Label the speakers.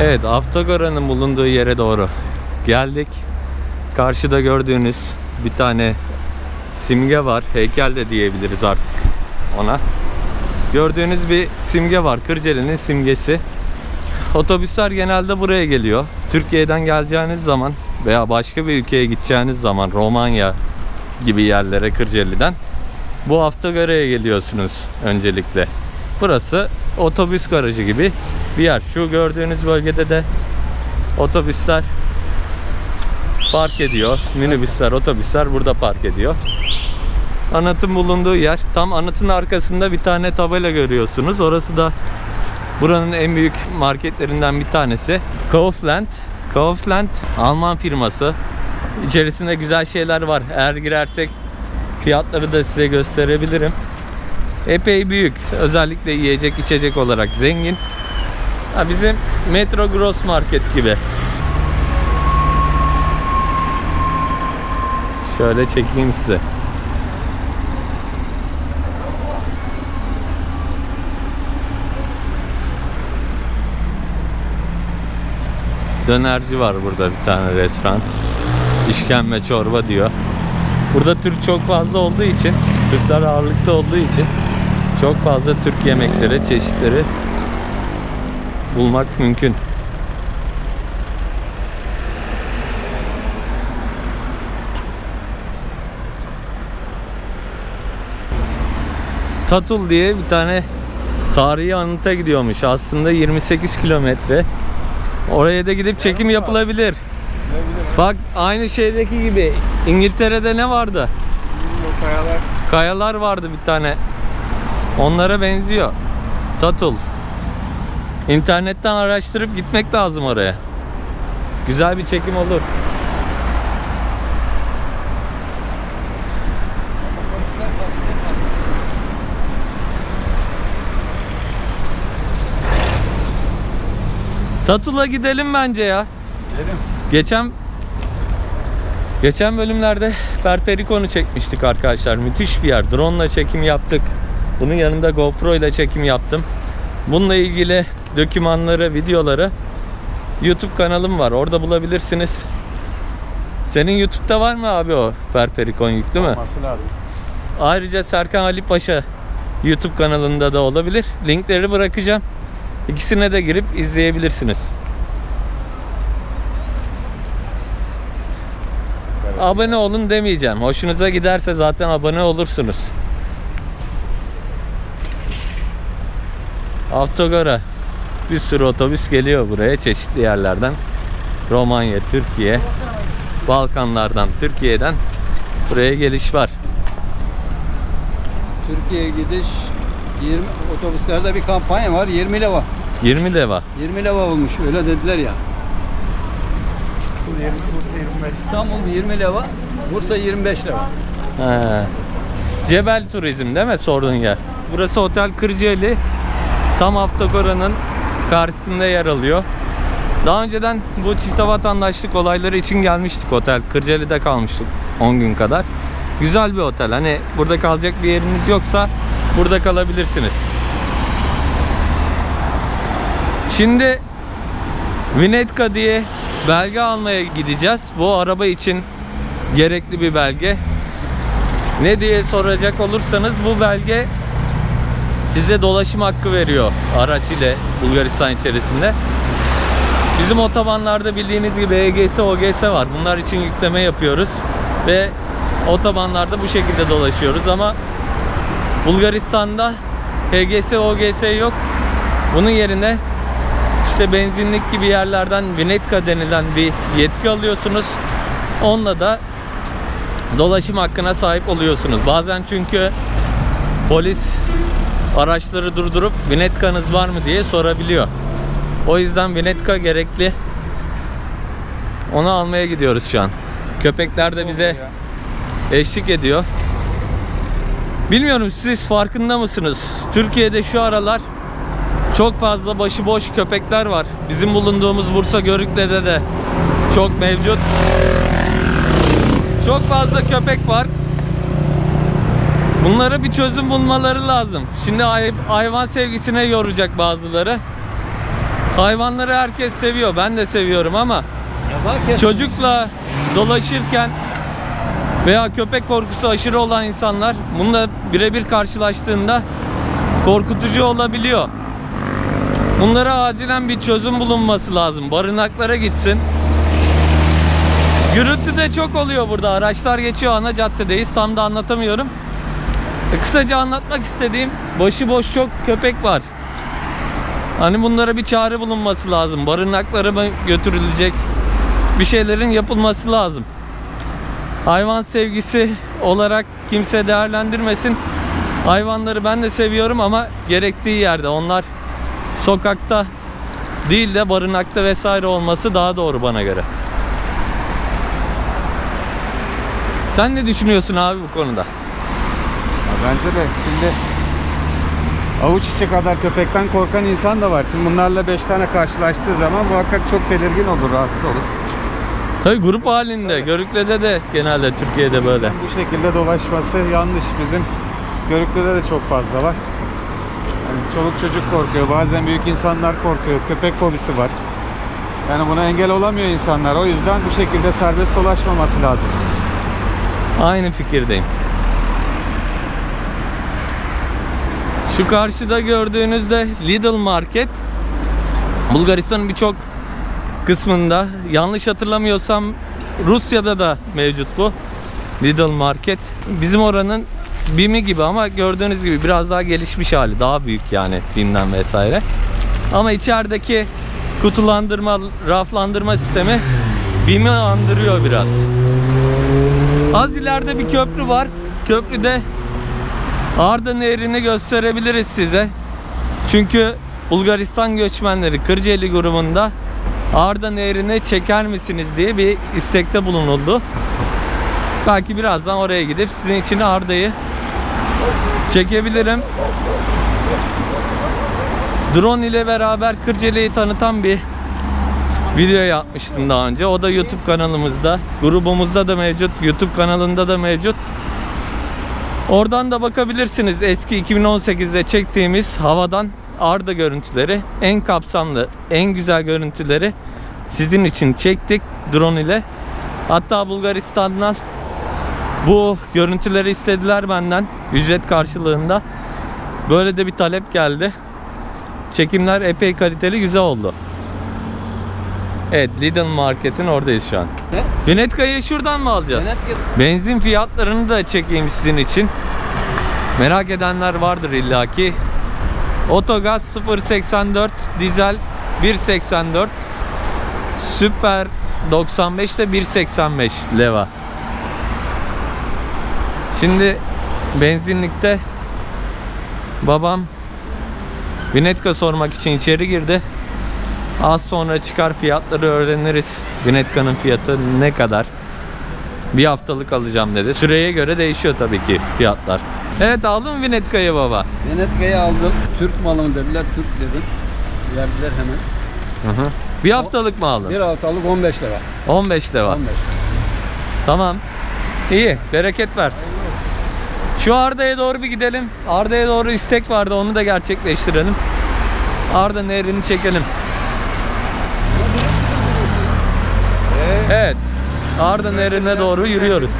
Speaker 1: Evet Avtogora'nın bulunduğu yere doğru geldik. Karşıda gördüğünüz bir tane simge var. Heykel de diyebiliriz artık ona. Gördüğünüz bir simge var. Kırceli'nin simgesi. Otobüsler genelde buraya geliyor. Türkiye'den geleceğiniz zaman veya başka bir ülkeye gideceğiniz zaman Romanya gibi yerlere Kırceli'den bu hafta Gara'ya geliyorsunuz öncelikle. Burası otobüs garajı gibi bir yer. Şu gördüğünüz bölgede de otobüsler park ediyor. Minibüsler, otobüsler burada park ediyor. Anıtın bulunduğu yer. Tam anıtın arkasında bir tane tabela görüyorsunuz. Orası da buranın en büyük marketlerinden bir tanesi. Kaufland. Kaufland Alman firması. İçerisinde güzel şeyler var. Eğer girersek fiyatları da size gösterebilirim. Epey büyük. Özellikle yiyecek içecek olarak zengin. Ha, bizim Metro Gross Market gibi. Şöyle çekeyim size. Dönerci var burada bir tane restoran. İşkembe çorba diyor. Burada Türk çok fazla olduğu için, Türkler ağırlıkta olduğu için çok fazla Türk yemekleri, çeşitleri bulmak mümkün. Tatul diye bir tane tarihi anıta gidiyormuş. Aslında 28 kilometre. Oraya da gidip çekim yapılabilir. Bak aynı şeydeki gibi İngiltere'de ne vardı?
Speaker 2: Kayalar.
Speaker 1: Kayalar vardı bir tane. Onlara benziyor. Tatul. İnternetten araştırıp gitmek lazım oraya. Güzel bir çekim olur. Tatul'a gidelim bence ya.
Speaker 2: Gidelim.
Speaker 1: Geçen Geçen bölümlerde Perperikon'u çekmiştik arkadaşlar. Müthiş bir yer. Drone ile çekim yaptık. Bunun yanında GoPro ile çekim yaptım. Bununla ilgili dokümanları, videoları YouTube kanalım var. Orada bulabilirsiniz. Senin YouTube'da var mı abi o Perperikon yüklü mü?
Speaker 2: Olması lazım.
Speaker 1: Ayrıca Serkan Ali Paşa YouTube kanalında da olabilir. Linkleri bırakacağım. İkisine de girip izleyebilirsiniz. Abone olun demeyeceğim. Hoşunuza giderse zaten abone olursunuz. Автogara. bir sürü otobüs geliyor buraya çeşitli yerlerden. Romanya, Türkiye, Balkanlardan, Türkiye'den buraya geliş var.
Speaker 3: Türkiye'ye gidiş 20 otobüslerde bir kampanya var 20 leva.
Speaker 1: 20 leva.
Speaker 3: 20 leva olmuş öyle dediler ya. İstanbul 20 leva, Bursa 25 leva.
Speaker 1: He. Cebel Turizm değil mi sorduğun yer? Burası Otel Kırcaeli. Tam Haftakora'nın karşısında yer alıyor. Daha önceden bu çifte vatandaşlık olayları için gelmiştik otel. Kırcaali'de kalmıştık 10 gün kadar. Güzel bir otel. Hani burada kalacak bir yeriniz yoksa burada kalabilirsiniz. Şimdi Vinetka diye belge almaya gideceğiz. Bu araba için gerekli bir belge. Ne diye soracak olursanız bu belge size dolaşım hakkı veriyor araç ile Bulgaristan içerisinde. Bizim otobanlarda bildiğiniz gibi EGS, OGS var. Bunlar için yükleme yapıyoruz ve otobanlarda bu şekilde dolaşıyoruz ama Bulgaristan'da HGS, OGS yok. Bunun yerine işte benzinlik gibi yerlerden Vinetka denilen bir yetki alıyorsunuz. Onunla da dolaşım hakkına sahip oluyorsunuz. Bazen çünkü polis araçları durdurup Vinetkanız var mı diye sorabiliyor. O yüzden Vinetka gerekli. Onu almaya gidiyoruz şu an. Köpekler de bize eşlik ediyor. Bilmiyorum siz farkında mısınız? Türkiye'de şu aralar çok fazla başıboş köpekler var. Bizim bulunduğumuz Bursa Görükle'de de çok mevcut. Çok fazla köpek var. Bunlara bir çözüm bulmaları lazım. Şimdi hay- hayvan sevgisine yoracak bazıları. Hayvanları herkes seviyor. Ben de seviyorum ama çocukla dolaşırken veya köpek korkusu aşırı olan insanlar bununla birebir karşılaştığında korkutucu olabiliyor. Bunlara acilen bir çözüm bulunması lazım. Barınaklara gitsin. Gürültü de çok oluyor burada. Araçlar geçiyor ana caddedeyiz. Tam da anlatamıyorum. E, kısaca anlatmak istediğim başıboş çok köpek var. Hani bunlara bir çare bulunması lazım. Barınaklara mı götürülecek? Bir şeylerin yapılması lazım. Hayvan sevgisi olarak kimse değerlendirmesin. Hayvanları ben de seviyorum ama gerektiği yerde. Onlar sokakta değil de barınakta vesaire olması daha doğru bana göre. Sen ne düşünüyorsun abi bu konuda?
Speaker 2: Bence de şimdi avuç içi kadar köpekten korkan insan da var. Şimdi bunlarla 5 tane karşılaştığı zaman muhakkak çok tedirgin olur, rahatsız olur.
Speaker 1: Tabii grup halinde. Görükle'de de genelde Türkiye'de böyle.
Speaker 2: Bu şekilde dolaşması yanlış. Bizim Görüklü'de de çok fazla var. Yani çoluk çocuk korkuyor. Bazen büyük insanlar korkuyor. Köpek fobisi var. Yani buna engel olamıyor insanlar. O yüzden bu şekilde serbest dolaşmaması lazım.
Speaker 1: Aynı fikirdeyim. Şu karşıda gördüğünüzde Lidl Market Bulgaristan'ın birçok kısmında yanlış hatırlamıyorsam Rusya'da da mevcut bu Lidl Market. Bizim oranın BİM'i gibi ama gördüğünüz gibi biraz daha gelişmiş hali. Daha büyük yani BİM'den vesaire. Ama içerideki kutulandırma, raflandırma sistemi BİM'i andırıyor biraz. Az ileride bir köprü var. Köprüde Arda Nehri'ni gösterebiliriz size. Çünkü Bulgaristan göçmenleri Kırcaeli grubunda Arda Nehri'ni çeker misiniz diye bir istekte bulunuldu. Belki birazdan oraya gidip sizin için Arda'yı çekebilirim. Drone ile beraber Kırcaali'yi tanıtan bir video yapmıştım daha önce. O da YouTube kanalımızda, grubumuzda da mevcut, YouTube kanalında da mevcut. Oradan da bakabilirsiniz eski 2018'de çektiğimiz havadan Arda görüntüleri. En kapsamlı, en güzel görüntüleri sizin için çektik drone ile. Hatta Bulgaristan'dan bu görüntüleri istediler benden ücret karşılığında. Böyle de bir talep geldi. Çekimler epey kaliteli, güzel oldu. Evet, Lidl Market'in oradayız şu an. Binetka'yı şuradan mı alacağız?
Speaker 3: Senet git-
Speaker 1: Benzin fiyatlarını da çekeyim sizin için. Merak edenler vardır illaki. Otogaz 0.84, dizel 1.84, Süper 95 de 1.85 leva. Şimdi benzinlikte babam Binetka sormak için içeri girdi. Az sonra çıkar fiyatları öğreniriz. Binetka'nın fiyatı ne kadar? Bir haftalık alacağım dedi. Süreye göre değişiyor tabii ki fiyatlar. Evet aldın mı Vinetka'yı baba?
Speaker 3: Venetka'yı aldım. Türk malı mı dediler, Türk dedim. Verdiler hemen.
Speaker 1: Bir haftalık mı aldın?
Speaker 3: Bir haftalık 15 lira.
Speaker 1: 15 lira.
Speaker 3: 15 lira.
Speaker 1: Tamam. İyi. Bereket versin. Şu Arda'ya doğru bir gidelim. Arda'ya doğru istek vardı. Onu da gerçekleştirelim. Arda nehrini çekelim. Evet. Arda nehrine doğru yürüyoruz.